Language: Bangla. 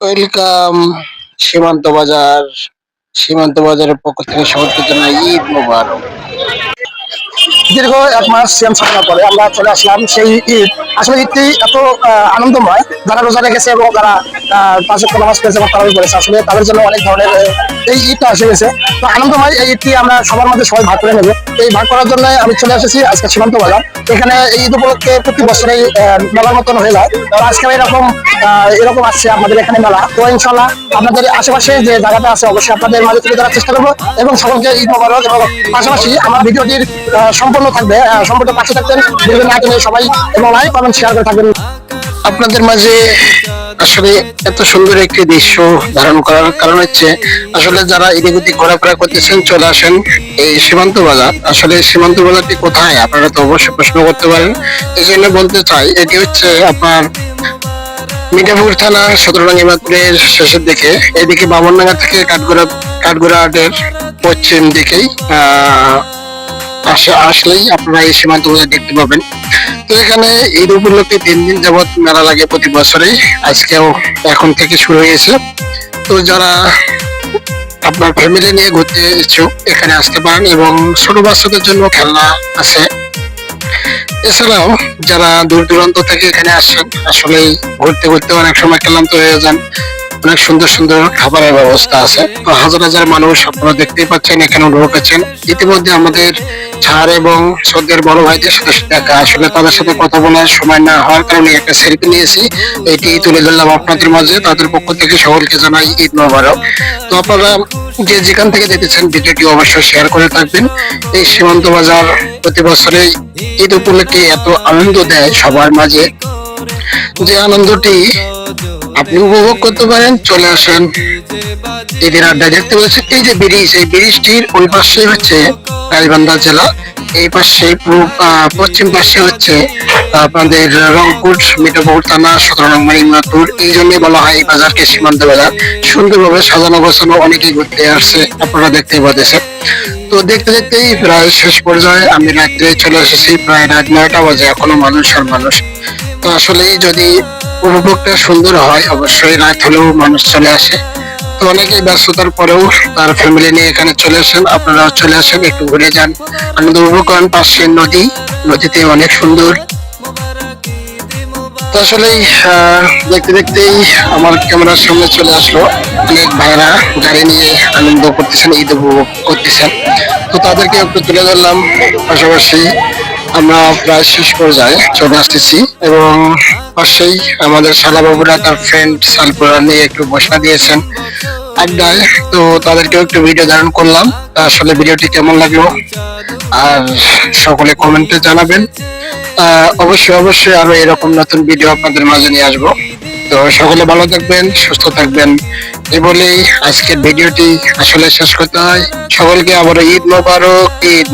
ওয়েলকাম। সীমান্ত বাজার। সীমান্ত বাজারের পক্ষ থেকে সবাইকে জানাই ঈদ মোবারক। দীর্ঘ এক মাস সিএম সাধনা পরে আমরা চলে আসলাম সেই ঈদ। আসলে ঈদটি এত আনন্দময়। যারা রোজা রেখেছে এবং যারা পাঁচ নামাজ পড়েছে এবং তারা করেছে। আসলে তাদের জন্য অনেক ধরনের এই ঈদটা এসে গেছে। তো আনন্দময় এই ঈদটি আমরা সবার মধ্যে সবাই ভাগ করে নেব। এই ভাগ করার জন্য আমি চলে এসেছি আজকে সীমান্ত বাজার। এখানে এই ঈদ উপলক্ষে প্রতি বছরেই আহ, মেলার মতন হয়ে যায় আজকে এরকম এরকম আসছে আমাদের এখানে মেলা। তো ইনশাল্লাহ আপনাদের আশেপাশে যে জায়গাটা আছে অবশ্যই আপনাদের মাঝে তুলে ধরার চেষ্টা করব এবং সকলকে ঈদ মোবারক এবং পাশাপাশি আমার ভিডিওটির সম্পূর্ণ থাকবে সম্পূর্ণ পাশে থাকবেন। ভিডিও না সবাই এবং লাইক কমেন্ট শেয়ার করে থাকবেন। আপনাদের মাঝে আসলে এত সুন্দর একটি দৃশ্য ধারণ করার কারণ হচ্ছে, আসলে যারা এদিক ওদিক ঘোরাফেরা করতেছেন, চলে আসেন এই সীমান্ত বাজার। আসলে সীমান্ত বাজারটি কোথায়? আপনারা তো অবশ্যই প্রশ্ন করতে পারেন। এই জন্য বলতে চাই, এটি হচ্ছে আপনার মিঠাপুর থানা সতেরোডাঙ্গা শেষের দিকে। এদিকে বামনডাঙ্গা থেকে কাঠগোড়া কাঠগোড়া হাটের পশ্চিম দিকেই আসলেই আপনারা এই সীমান্ত দেখতে পাবেন। তো এখানে ঈদ উপলক্ষে তিন দিন যাবত মেলা লাগে প্রতি বছরে আজকেও এখন থেকে শুরু হয়েছে। তো যারা আপনার ফ্যামিলি নিয়ে ঘুরতে ইচ্ছুক, এখানে আসতে পারেন এবং ছোট বাচ্চাদের জন্য খেলনা আছে। এছাড়াও যারা দূর দূরান্ত থেকে এখানে আসেন আসলে ঘুরতে ঘুরতে অনেক সময় ক্লান্ত হয়ে যান। অনেক সুন্দর সুন্দর খাবারের ব্যবস্থা আছে। হাজার হাজার মানুষ আপনারা দেখতেই পাচ্ছেন এখানে ঢুকেছেন ইতিমধ্যে আমাদের ছাড় এবং সদ্যের বড় ভাইদের সাথে দেখা আসলে তাদের সাথে কথা বলার সময় না হওয়ার কারণে একটা সেলফি নিয়েছি। এটি তুলে ধরলাম আপনাদের মাঝে, তাদের পক্ষ থেকে সকলকে জানাই ঈদ মোবারক। তো আপনারা যে যেখান থেকে দেখেছেন ভিডিওটি অবশ্যই শেয়ার করে থাকবেন। এই সীমান্ত বাজার প্রতি বছরে ঈদ উপলক্ষে এত আনন্দ দেয় সবার মাঝে। যে আনন্দটি আপনি উপভোগ করতে পারেন, চলে আসেন ঈদের আড্ডা দেখতে পাচ্ছেন এই যে ব্রিজ, এই ব্রিজটির ওই পাশে হচ্ছে গাইবান্ধা জেলা। এই পাশে পশ্চিম পাশে হচ্ছে আপনাদের রংপুর মিঠাপুর থানা, সতেরো নম্বর এই জন্য বলা হয় এই বাজারকে সীমান্ত বাজার। সুন্দরভাবে সাজানো গোছানো অনেকেই ঘুরতে আসছে, আপনারা দেখতে পাচ্ছেন। তো দেখতে দেখতেই প্রায় শেষ পর্যায়ে আমি রাত্রে চলে এসেছি, প্রায় রাত নয়টা বাজে, এখনও মানুষ আর মানুষ। তো আসলে যদি উপভোগটা সুন্দর হয়, অবশ্যই রাত হলেও মানুষ চলে আসে। তো অনেকেই ব্যস্ততার পরেও তার ফ্যামিলি নিয়ে এখানে চলে আসেন। আপনারাও চলে আসেন, একটু ঘুরে যান। আনন্দ উপভোগ করেন পাশে নদী। নদীতে অনেক সুন্দর। তো আসলে দেখতে দেখতেই আমার ক্যামেরার সামনে চলে আসলো অনেক ভাইরা গাড়ি নিয়ে আনন্দ করতেছেন, ঈদ উপভোগ করতেছেন। তো তাদেরকে একটু তুলে ধরলাম। পাশাপাশি আমরা প্রায় শেষ পর্যায়ে চলে আসতেছি এবং পাশেই আমাদের শালা বাবুরা, তার ফ্রেন্ড সালপুরা নিয়ে একটু বসা দিয়েছেন। আড্ডায় তো তাদেরকেও একটু ভিডিও ধারণ করলাম। আসলে ভিডিওটি কেমন লাগল? আর সকলে কমেন্টে জানাবেন। অবশ্যই অবশ্যই আরও এরকম নতুন ভিডিও আপনাদের মাঝে নিয়ে আসব। তো সকলে ভালো থাকবেন, সুস্থ থাকবেন। এ বলেই আজকের ভিডিওটি আসলে শেষ করতে হয়। সকলকে আবার ঈদ মোবারক, ঈদ।